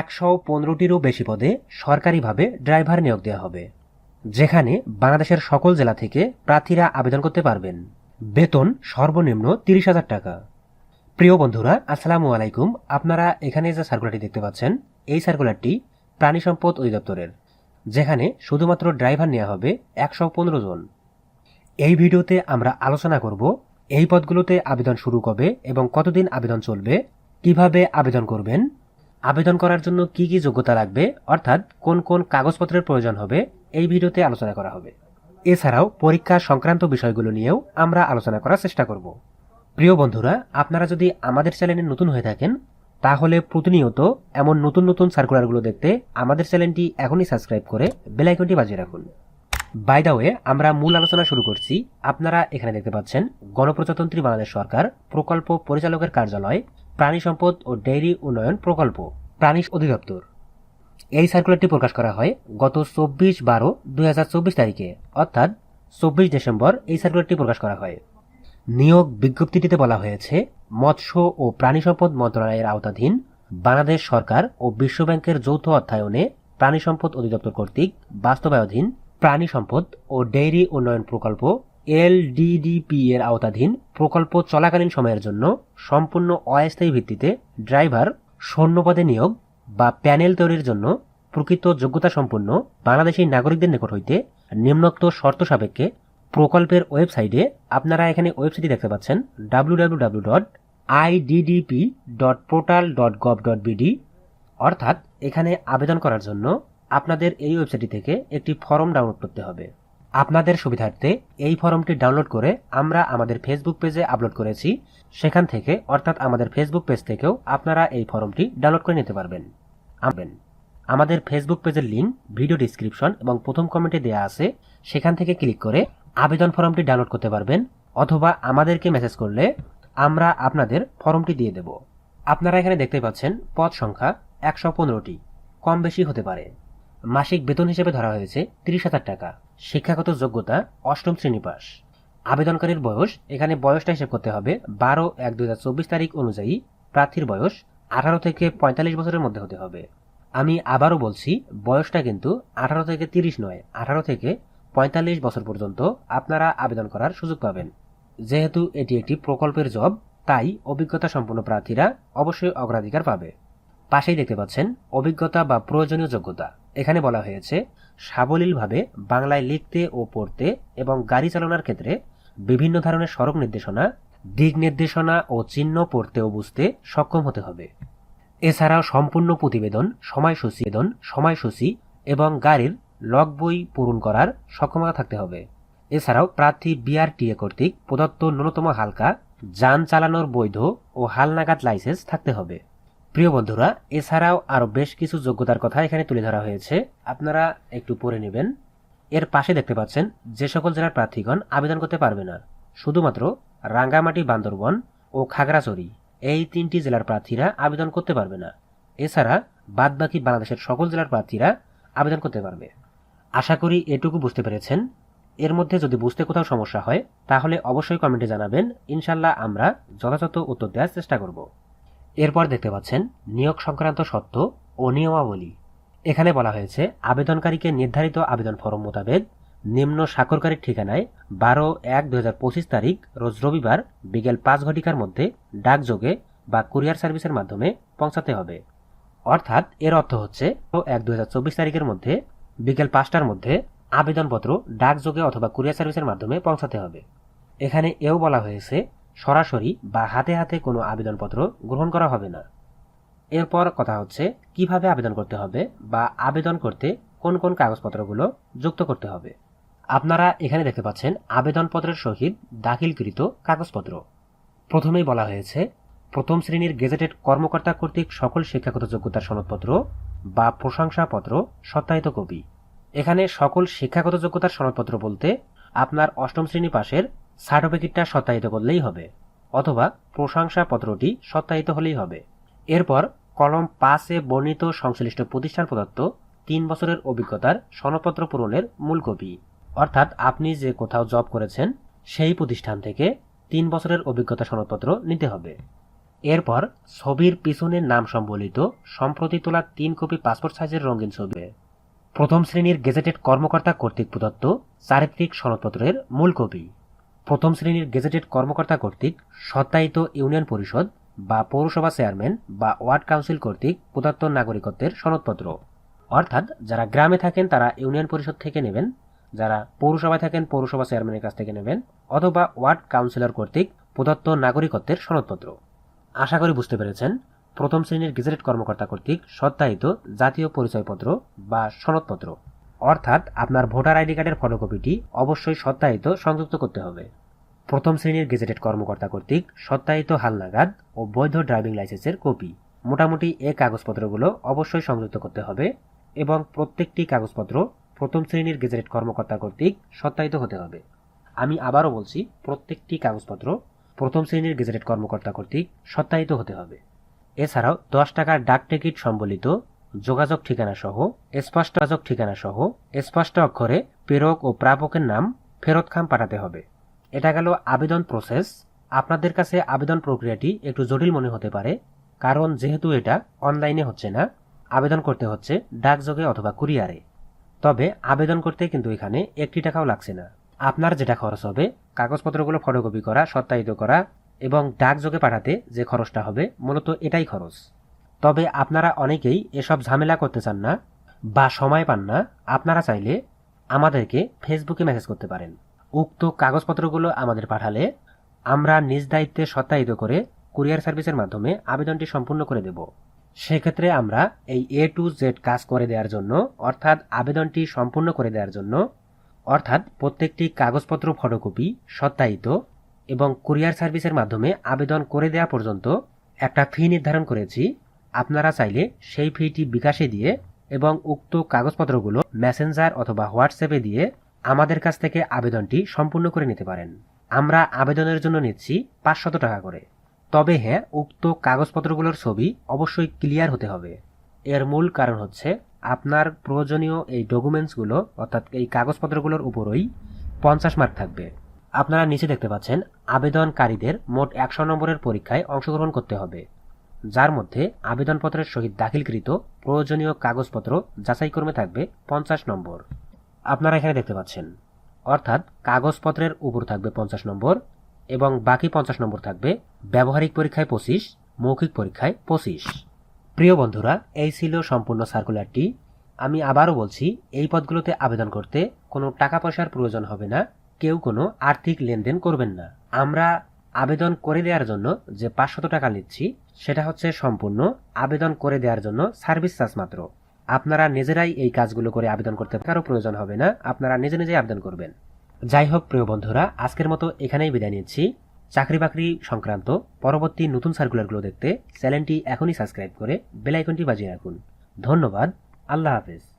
একশো পনেরোটিরও বেশি পদে সরকারিভাবে ড্রাইভার নিয়োগ দেওয়া হবে, যেখানে বাংলাদেশের সকল জেলা থেকে প্রার্থীরা আবেদন করতে পারবেন। বেতন সর্বনিম্ন তিরিশ হাজার টাকা। প্রিয় বন্ধুরা, আসসালামু আলাইকুম। আপনারা এখানে যে সার্কুলারটি দেখতে পাচ্ছেন, এই সার্কুলারটি প্রাণী সম্পদ অধিদপ্তরের, যেখানে শুধুমাত্র ড্রাইভার নেওয়া হবে একশো পনেরো জন। এই ভিডিওতে আমরা আলোচনা করব, এই পদগুলোতে আবেদন শুরু কবে এবং কতদিন আবেদন চলবে, কীভাবে আবেদন করবেন আবেদন করার জন্য কি কি যোগ্যতা লাগবে, অর্থাৎ কোন কোন কাগজপত্রের প্রয়োজন হবে, এই ভিডিওতে আলোচনা করা হবে। এছাড়াও পরীক্ষা সংক্রান্ত বিষয়গুলো নিয়েও আমরা আলোচনা করার চেষ্টা করব। প্রিয় বন্ধুরা, আপনারা যদি আমাদের চ্যানেলে নতুন হয়ে থাকেন, তাহলে প্রতিনিয়ত এমন নতুন নতুন সার্কুলারগুলো দেখতে আমাদের চ্যানেলটি এখনই সাবস্ক্রাইব করে বেল আইকনটি বাজিয়ে রাখুন। বাই দা ওয়ে আমরা মূল আলোচনা শুরু করছি। আপনারা এখানে দেখতে পাচ্ছেন, গণপ্রজাতন্ত্রী বাংলাদেশ সরকার প্রকল্প পরিচালকের কার্যালয় প্রাণী সম্পদ ও ডেইরি উন্নয়ন প্রকল্প, প্রাণী অধিদপ্তর। এই সার্কুলারটি প্রকাশ করা হয় গত চব্বিশ বারো দুই তারিখে, অর্থাৎ চব্বিশ ডিসেম্বর এই সার্কুলারটি প্রকাশ করা হয়। নিয়োগ বিজ্ঞপ্তিটিতে বলা হয়েছে, মৎস্য ও প্রাণী সম্পদ মন্ত্রণালয়ের আওতাধীন বাংলাদেশ সরকার ও বিশ্বব্যাংকের যৌথ অর্থায়নে প্রাণী সম্পদ অধিদপ্তর কর্তৃক বাস্তবায়ধীন প্রাণী সম্পদ ও ডেইরি উন্নয়ন প্রকল্প এলডিডিপি এর আওতাধীন প্রকল্প চলাকালীন সময়ের জন্য সম্পূর্ণ অস্থায়ী ভিত্তিতে ড্রাইভার সৈন্যপদে নিয়োগ বা প্যানেল তৈরির জন্য প্রকৃত যোগ্যতা সম্পন্ন বাংলাদেশী নাগরিকদের নিকট হইতে নিম্নোক্ত শর্ত সাপেক্ষে প্রকল্পের ওয়েবসাইটে আপনারা এখানে ওয়েবসাইটটি দেখতে পাচ্ছেন W W W dot IDDP dot portal dot gov dot BD অর্থাৎ এখানে আবেদন করার জন্য আপনাদের এই ওয়েবসাইটটি থেকে একটি ফর্ম ডাউনলোড করতে হবে। আপনাদের সুবিধার্থে এই ফর্মটি ডাউনলোড করে আমরা আমাদের ফেসবুক পেজে আপলোড করেছি। সেখান থেকে, অর্থাৎ আমাদের ফেসবুক পেজ থেকেও আপনারা এই ফর্মটি ডাউনলোড করে নিতে পারবেন। আনবেন আমাদের ফেসবুক পেজের লিঙ্ক, ভিডিও ডিসক্রিপশন এবং প্রথম কমেন্টে দেওয়া আছে। সেখান থেকে ক্লিক করে আবেদন ফর্মটি ডাউনলোড করতে পারবেন অথবা আমাদেরকে মেসেজ করলে আমরা আপনাদের ফর্মটি দিয়ে দেব। আপনারা এখানে দেখতে পাচ্ছেন পদ সংখ্যা একশো পনেরোটি। কম বেশি হতে পারে। মাসিক বেতন হিসেবে ধরা হয়েছে তিরিশ হাজার টাকা। শিক্ষাগত যোগ্যতা অষ্টম শ্রেণি পাস। আবেদনকারীর বয়স, এখানে বয়সটা হিসেব করতে হবে, বারো এক দুই তারিখ অনুযায়ী। প্রার্থীর বয়স, আঠারো থেকে পঁয়তাল্লিশ বছরের মধ্যে হতে হবে। আমি আবারও বলছি, বয়সটা কিন্তু আঠারো থেকে তিরিশ নয়, আঠারো থেকে পঁয়তাল্লিশ বছর পর্যন্ত আপনারা আবেদন করার সুযোগ পাবেন। যেহেতু এটি একটি প্রকল্পের জব, তাই অভিজ্ঞতা সম্পন্ন প্রার্থীরা অবশ্যই অগ্রাধিকার পাবে। পাশেই দেখতে পাচ্ছেন, অভিজ্ঞতা বা প্রয়োজনীয় যোগ্যতা। এখানে বলা হয়েছে, সাবলীলভাবে বাংলায় লিখতে ও পড়তে এবং গাড়ি চালানোর ক্ষেত্রে বিভিন্ন ধরনের সড়ক নির্দেশনা, দিক নির্দেশনা ও চিহ্ন পড়তে ও বুঝতে সক্ষম হতে হবে। এছাড়াও সম্পূর্ণ প্রতিবেদন, সময়সূচি সময়সূচি এবং গাড়ির লগ বই পূরণ করার সক্ষমতা থাকতে হবে। এছাড়াও প্রার্থী বিআরটিএ কর্তৃক প্রদত্ত ন্যূনতম হালকা, যান চালানোর বৈধ ও হালনাগাদ লাইসেন্স থাকতে হবে। প্রিয় বন্ধুরা, এছাড়াও আরও বেশ কিছু যোগ্যতার কথা এখানে তুলে ধরা হয়েছে। আপনারা একটু পড়ে নেবেন। এর পাশে দেখতে পাচ্ছেন, যে সকল জেলার প্রার্থীগণ আবেদন করতে পারবে না, শুধুমাত্র রাঙ্গামাটি, বান্দরবন ও খাগড়াছড়ি। এই তিনটি জেলার প্রার্থীরা আবেদন করতে পারবে না। এছাড়া বাদবাকি বাংলাদেশের সকল জেলার প্রার্থীরা আবেদন করতে পারবে। আশা করি এটুকু বুঝতে পেরেছেন। এর মধ্যে যদি বুঝতে কোথাও সমস্যা হয়, তাহলে অবশ্যই কমেন্টে জানাবেন। ইনশাল্লাহ আমরা যথাযথ উত্তর দেওয়ার চেষ্টা করব। এরপর দেখতে পাচ্ছেন নিয়োগ সংক্রান্ত সত্য ও নিয়মাবলী। এখানে বলা হয়েছে, আবেদনকারীকে নির্ধারিত আবেদন ফরম মোতাবেক নিম্ন স্বাক্ষরকারীর ঠিকানায় বারো এক দুই তারিখ রোজ রবিবার বিকেল পাঁচ ঘটিকার মধ্যে ডাকযোগে বা কুরিয়ার সার্ভিসের মাধ্যমে পৌঁছাতে হবে। অর্থাৎ এর অর্থ হচ্ছে এক দুই তারিখের মধ্যে বিকেল পাঁচটার মধ্যে আবেদনপত্র ডাকযোগে অথবা কুরিয়ার সার্ভিসের মাধ্যমে পৌঁছাতে হবে। এখানে এও বলা হয়েছে সরাসরি বা হাতে হাতে কোনো আবেদনপত্র গ্রহণ করা হবে না। এরপর কথা হচ্ছে, কীভাবে আবেদন করতে হবে বা আবেদন করতে কোন কোন কাগজপত্রগুলো যুক্ত করতে হবে। আপনারা এখানে দেখতে পাচ্ছেন, আবেদনপত্রের সহিত দাখিলকৃত কাগজপত্র। প্রথমেই বলা হয়েছে, প্রথম শ্রেণির গেজেটেড কর্মকর্তা কর্তৃক সকল শিক্ষাগত যোগ্যতার সনদপত্র বা প্রশংসাপত্র সত্যায়িত কপি। এখানে সকল শিক্ষাগত যোগ্যতার সনদপত্র বলতে আপনার অষ্টম শ্রেণি পাশের সার্টিফিকেটটা সত্যায়িত করলেই হবে, অথবা প্রশংসাপত্রটি সত্যায়িত হলেই হবে। এরপর কলম পাঁচে বর্ণিত সংশ্লিষ্ট প্রতিষ্ঠান প্রদত্ত তিন বছরের অভিজ্ঞতার সনদপত্র পূরণের মূল কপি। অর্থাৎ আপনি যে কোথাও জব করেছেন, সেই প্রতিষ্ঠান থেকে তিন বছরের অভিজ্ঞতা সনদপত্র নিতে হবে। এরপর ছবির পিছনের নাম সম্বলিত সম্প্রতি তোলা তিন কপি পাসপোর্ট সাইজের রঙিন ছবি। প্রথম শ্রেণির গেজেটেড কর্মকর্তা কর্তৃক প্রদত্ত চারিত্রিক সনদপত্রের মূল কপি। প্রথম শ্রেণির গেজেটেড কর্মকর্তা কর্তৃক সত্যায়িত ইউনিয়ন পরিষদ বা পৌরসভা চেয়ারম্যান বা ওয়ার্ড কাউন্সিল কর্তৃক প্রদত্ত নাগরিকত্বের সনদপত্র। অর্থাৎ যারা গ্রামে থাকেন তারা ইউনিয়ন পরিষদ থেকে নেবেন, যারা পৌরসভায় থাকেন পৌরসভা চেয়ারম্যানের কাছ থেকে নেবেন অথবা ওয়ার্ড কাউন্সিলর কর্তৃক প্রদত্ত নাগরিকত্বের সনদপত্র। আশা করি বুঝতে পেরেছেন, প্রথম শ্রেণির গেজেটেড কর্মকর্তা কর্তৃক সত্যায়িত জাতীয় পরিচয়পত্র বা সনদপত্র। অর্থাৎ আপনার ভোটার আইডি কার্ডের ফটোকপিটি অবশ্যই সত্যায়িত সংযুক্ত করতে হবে। প্রথম শ্রেণির গেজেটেড কর্মকর্তা কর্তৃক সত্যায়িত হালনাগাদ ও বৈধ ড্রাইভিং লাইসেন্সের কপি, মোটামুটি এ কাগজপত্রগুলো অবশ্যই সংযুক্ত করতে হবে এবং প্রত্যেকটি কাগজপত্র প্রথম শ্রেণির গেজেটেড কর্মকর্তা কর্তৃক সত্যায়িত হতে হবে। আমি আবারও বলছি, প্রত্যেকটি কাগজপত্র প্রথম শ্রেণির গেজেটেড কর্মকর্তা কর্তৃক সত্যায়িত হতে হবে। এছাড়াও দশ টাকার ডাক টিকিট সম্বলিত যোগাযোগ ঠিকানা সহ, স্পষ্ট যোগাযোগ ঠিকানা সহ, স্পষ্ট অক্ষরে প্রেরক ও প্রাপকের নাম ফেরত খাম পাঠাতে হবে। এটা গেল আবেদন প্রসেস আপনাদের কাছে আবেদন প্রক্রিয়াটি একটু জটিল মনে হতে পারে, কারণ যেহেতু এটা অনলাইনে হচ্ছে না, আবেদন করতে হচ্ছে ডাকযোগে অথবা কুরিয়ারে। তবে আবেদন করতে কিন্তু এখানে একটি টাকাও লাগছে না। আপনার যেটা খরচ হবে, কাগজপত্রগুলো ফটোকপি করা, সত্যায়িত করা এবং ডাকযোগে পাঠাতে যে খরচটা হবে, মূলত এটাই খরচ। তবে আপনারা অনেকেই এসব ঝামেলা করতে চান না বা সময় পান না। আপনারা চাইলে আমাদেরকে ফেসবুকে মেসেজ করতে পারেন। উক্ত কাগজপত্রগুলো আমাদের পাঠালে আমরা নিজ দায়িত্বে সত্যায়িত করে কুরিয়ার সার্ভিসের মাধ্যমে আবেদনটি সম্পূর্ণ করে দেব। সেক্ষেত্রে আমরা এই এ টু জেড কাজ করে দেওয়ার জন্য, অর্থাৎ আবেদনটি সম্পূর্ণ করে দেওয়ার জন্য, অর্থাৎ প্রত্যেকটি কাগজপত্র ফটোকপি সত্যায়িত এবং কুরিয়ার সার্ভিসের মাধ্যমে আবেদন করে দেওয়া পর্যন্ত একটা ফি নির্ধারণ করেছি। আপনারা চাইলে সেই ফিটি বিকাশে দিয়ে এবং উক্ত কাগজপত্রগুলো মেসেঞ্জার অথবা হোয়াটসঅ্যাপে দিয়ে আমাদের কাছ থেকে আবেদনটি সম্পূর্ণ করে নিতে পারেন। আমরা আবেদনের জন্য নিচ্ছি পাঁচশত টাকা করে। তবে হ্যাঁ উক্ত কাগজপত্রগুলোর ছবি অবশ্যই ক্লিয়ার হতে হবে। এর মূল কারণ হচ্ছে আপনার প্রয়োজনীয় এই ডকুমেন্টসগুলো, অর্থাৎ এই কাগজপত্রগুলোর উপরই পঞ্চাশ মার্ক থাকবে। আপনারা নিচে দেখতে পাচ্ছেন, আবেদনকারীদের মোট একশো নম্বরের পরীক্ষায় অংশগ্রহণ করতে হবে। যার মধ্যে আবেদনপত্রের সহিত দাখিলকৃত প্রয়োজনীয় কাগজপত্র যাচাইক্রমে থাকবে পঞ্চাশ নম্বর। আপনারা এখানে দেখতে পাচ্ছেন। অর্থাৎ কাগজপত্রের উপর থাকবে পঞ্চাশ নম্বর এবং বাকি পঞ্চাশ নম্বর থাকবে ব্যবহারিক পরীক্ষায় পঁচিশ, মৌখিক পরীক্ষায় পঁচিশ। প্রিয় বন্ধুরা, এই ছিল সম্পূর্ণ সার্কুলারটি। আমি আবারও বলছি, এই পদগুলোতে আবেদন করতে কোনো টাকা পয়সার প্রয়োজন হবে না। কেউ কোনো আর্থিক লেনদেন করবেন না। আমরা আবেদন করে দেওয়ার জন্য যে পাঁচশত টাকা নিচ্ছি, সেটা হচ্ছে সম্পূর্ণ আবেদন করে দেওয়ার জন্য সার্ভিস চার্জ মাত্র। আপনারা নিজেরাই এই কাজগুলো করে আবেদন করতে কারও প্রয়োজন হবে না, আপনারা নিজে নিজেই আবেদন করবেন। যাই হোক, প্রিয় বন্ধুরা, আজকের মতো এখানেই বিদায় নিচ্ছি। চাকরি বাকরি সংক্রান্ত পরবর্তী নতুন সার্কুলারগুলো দেখতে চ্যানেলটি এখনই সাবস্ক্রাইব করে বেল আইকনটি বাজিয়ে রাখুন। ধন্যবাদ, আল্লাহ হাফেজ।